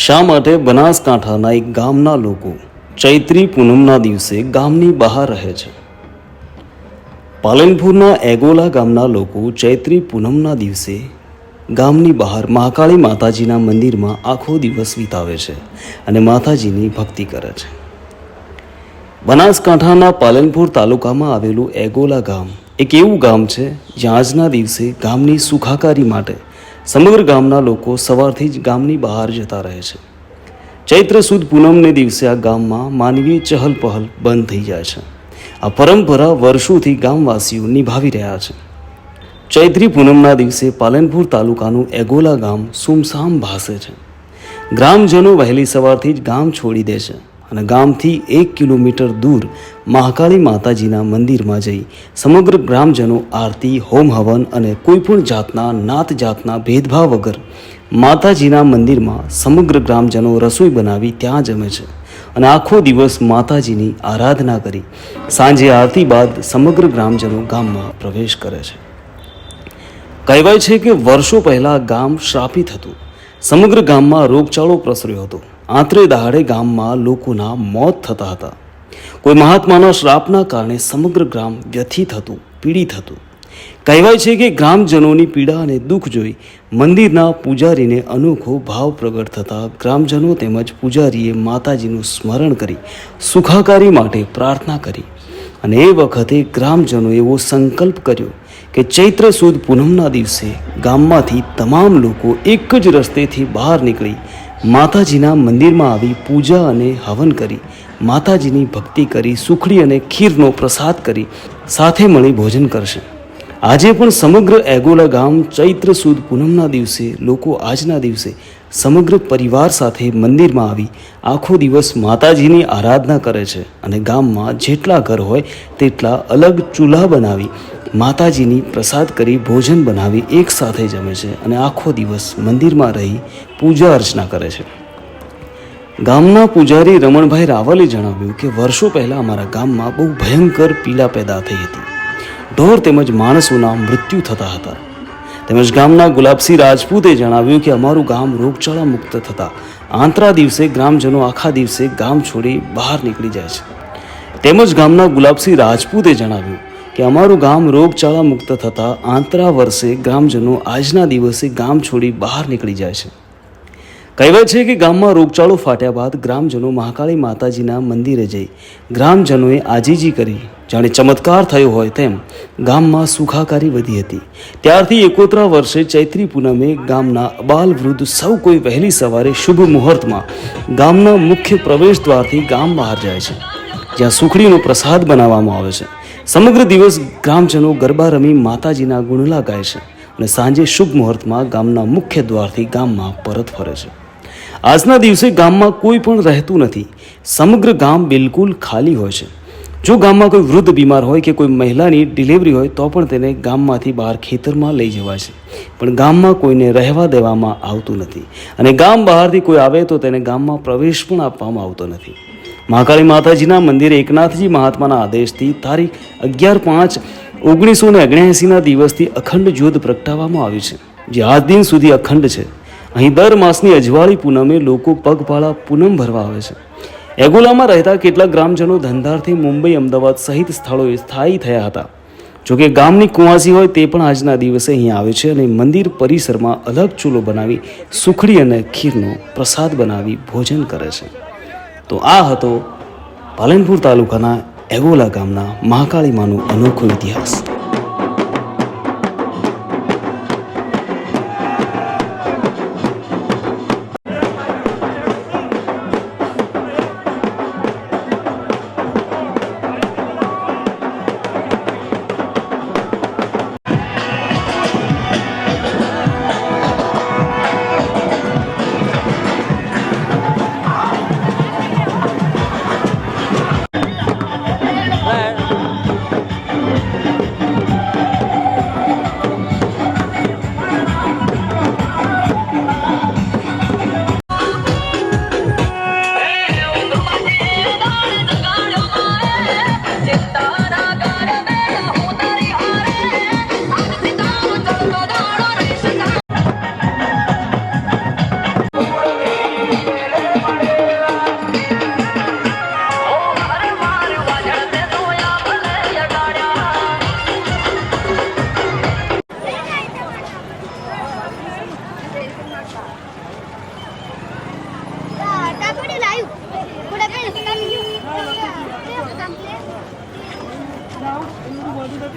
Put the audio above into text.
શા માટે બનાસકાંઠાના એક ગામના લોકો ચૈત્રી પૂનમના દિવસે ગામની બહાર રહે છે? પાલનપુરના એગોલા ગામના લોકો ચૈત્રી પૂનમના દિવસે ગામની બહાર મહાકાળી માતાજીના મંદિરમાં આખો દિવસ વિતાવે છે અને માતાજીની ભક્તિ કરે છે. બનાસકાંઠાના પાલનપુર તાલુકામાં આવેલું એગોલા ગામ એક એવું ગામ છે જ્યાં આજના દિવસે ગામની સુખાકારી માટે સમગ્ર ગામના લોકો સવારથી જ ગામની બહાર જતા રહે છે. ચૈત્ર સુદ પૂનમને દિવસે આ ગામમાં માનવીય ચહલ પહલ બંધ થઈ જાય છે. આ પરંપરા વર્ષોથી ગામવાસીઓ નિભાવી રહ્યા છે. ચૈત્રી પૂનમના દિવસે પાલનપુર તાલુકાનું એગોલા ગામ સુમસામ ભાસે છે. ગ્રામજનો વહેલી સવારથી જ ગામ છોડી દે છે. અને ગામથી એક કિલોમીટર દૂર મહાકાળી માતાજીના મંદિરમાં જઈ સમગ્ર ગ્રામજનો આરતી, હોમ હવન અને કોઈપણ જાતના, નાત જાતના ભેદભાવ વગર માતાજીના મંદિરમાં સમગ્ર ગ્રામજનો રસોઈ બનાવી ત્યાં જમે છે અને આખો દિવસ માતાજીની આરાધના કરી. સાંજે આરતી બાદ સમગ્ર ગ્રામજનો ગામમાં પ્રવેશ કરે છે. કહેવાય છે કે વર્ષો પહેલાં ગામ શ્રાપિત હતું. સમગ્ર ગામમાં રોગચાળો પ્રસર્યો હતો. આંતરે દહાડે ગામમાં લોકોના મોત થતા હતા. કોઈ મહાત્માના શ્રાપના કારણે સમગ્ર ગ્રામ વ્યથિત હતું, પીડિત હતું. કહેવાય છે કે ગ્રામજનોની પીડા અને દુઃખ જોઈ મંદિરના પૂજારીને અનોખો ભાવ પ્રગટ થતા ગ્રામજનો તેમજ પૂજારીએ માતાજીનું સ્મરણ કરી, સુખાકારી માટે પ્રાર્થના કરી અને એ વખતે ગ્રામજનો એવો સંકલ્પ કર્યો કે ચૈત્ર સુદ પૂનમના દિવસે ગામમાંથી તમામ લોકો એક જ રસ્તેથી બહાર નીકળી માતાજીના મંદિરમાં આવી પૂજા અને હવન કરી, માતાજીની ભક્તિ કરી, સુખડી અને ખીરનો પ્રસાદ કરી, સાથે મળી ભોજન કરશે. આજે પણ સમગ્ર એગોલા ગામ ચૈત્ર સુદ પૂનમના દિવસે, લોકો આજના દિવસે સમગ્ર પરિવાર સાથે મંદિરમાં આવી આખો દિવસ માતાજીની આરાધના કરે છે અને ગામમાં જેટલા ઘર હોય તેટલા અલગ ચૂલ્હા બનાવી માતાજીની પ્રસાદ કરી ભોજન બનાવી એકસાથે જમે છે અને આખો દિવસ મંદિરમાં રહી પૂજા અર્ચના કરે છે. ગામના પૂજારી રમણભાઈ રાવલે જણાવ્યું કે વર્ષો પહેલાં અમારા ગામમાં બહુ ભયંકર પીડા પેદા થઈ હતી. ઢોર તેમજ માણસોના મૃત્યુ થતા હતા. તેમજ ગામના ગુલાબસિંહ રાજપૂતે જણાવ્યું કે અમારું ગામ રોગચાળા મુક્ત થતા આંતરા દિવસે ગ્રામજનો આખા દિવસે ગામ છોડી બહાર નીકળી જાય છે. તેમજ ગામના ગુલાબસિંહ રાજપૂતે જણાવ્યું કે અમારું ગામ રોગચાળા મુક્ત થતાં આંતરા વર્ષે ગ્રામજનો આજના દિવસે ગામ છોડી બહાર નીકળી જાય છે. કહેવાય છે કે ગામમાં રોગચાળો ફાટ્યા બાદ ગ્રામજનો મહાકાળી માતાજીના મંદિરે જઈ ગ્રામજનોએ આજીજી કરી. જાણે ચમત્કાર થયો હોય તેમ ગામમાં સુખાકારી વધી હતી. ત્યારથી એકોતરા વર્ષે ચૈત્રી પૂનમે ગામના બાલ વૃદ્ધ સૌ કોઈ વહેલી સવારે શુભ મુહૂર્તમાં ગામના મુખ્ય પ્રવેશ દ્વારથી ગામ બહાર જાય છે. જ્યાં સુખડીનો પ્રસાદ બનાવવામાં આવે છે. સમગ્ર દિવસ ગ્રામજનો ગરબા રમી માતાજીના ગુણલા ગાય છે અને સાંજે શુભ મુહૂર્તમાં ગામના મુખ્ય દ્વારથી ગામમાં પરત ફરે છે. આજના દિવસે ગામમાં કોઈ પણ રહેતું નથી. સમગ્ર ગામ બિલકુલ ખાલી હોય છે. જો ગામમાં કોઈ વૃદ્ધ બીમાર હોય કે કોઈ મહિલાની ડિલિવરી હોય તો પણ તેને ગામમાંથી બહાર ખેતરમાં લઈ જવાય છે. પણ ગામમાં કોઈને રહેવા દેવામાં આવતું નથી. અને ગામ બહારથી કોઈ આવે તો તેને ગામમાં પ્રવેશ પણ આપવામાં આવતો નથી. મહાકાળી માતાજીના મંદિરે એકનાથજી મહાત્માના આદેશથી તારીખ અગિયાર પાંચ ઓગણીસો ને ઓગણ્યાએંસીના દિવસથી અખંડ જ્યોત પ્રગટાવવામાં આવ્યું છે, જે આજ દિન સુધી અખંડ છે. અહીં દર માસની અજવાળી પૂનમે લોકો પગપાળા પૂનમ ભરવા આવે છે. એગોલામાં રહેતા કેટલાક ગ્રામજનો ધંધારથી મુંબઈ, અમદાવાદ સહિત સ્થળોએ સ્થાયી થયા હતા. જોકે ગામની કુંવાસી હોય તે પણ આજના દિવસે અહીં આવે છે અને મંદિર પરિસરમાં અલગ ચૂલો બનાવી, સુખડી અને ખીરનો પ્રસાદ બનાવી ભોજન કરે છે. તો આ હતો પાલનપુર તાલુકાના એગોલા ગામના મહાકાળી માનો અનોખો ઇતિહાસ.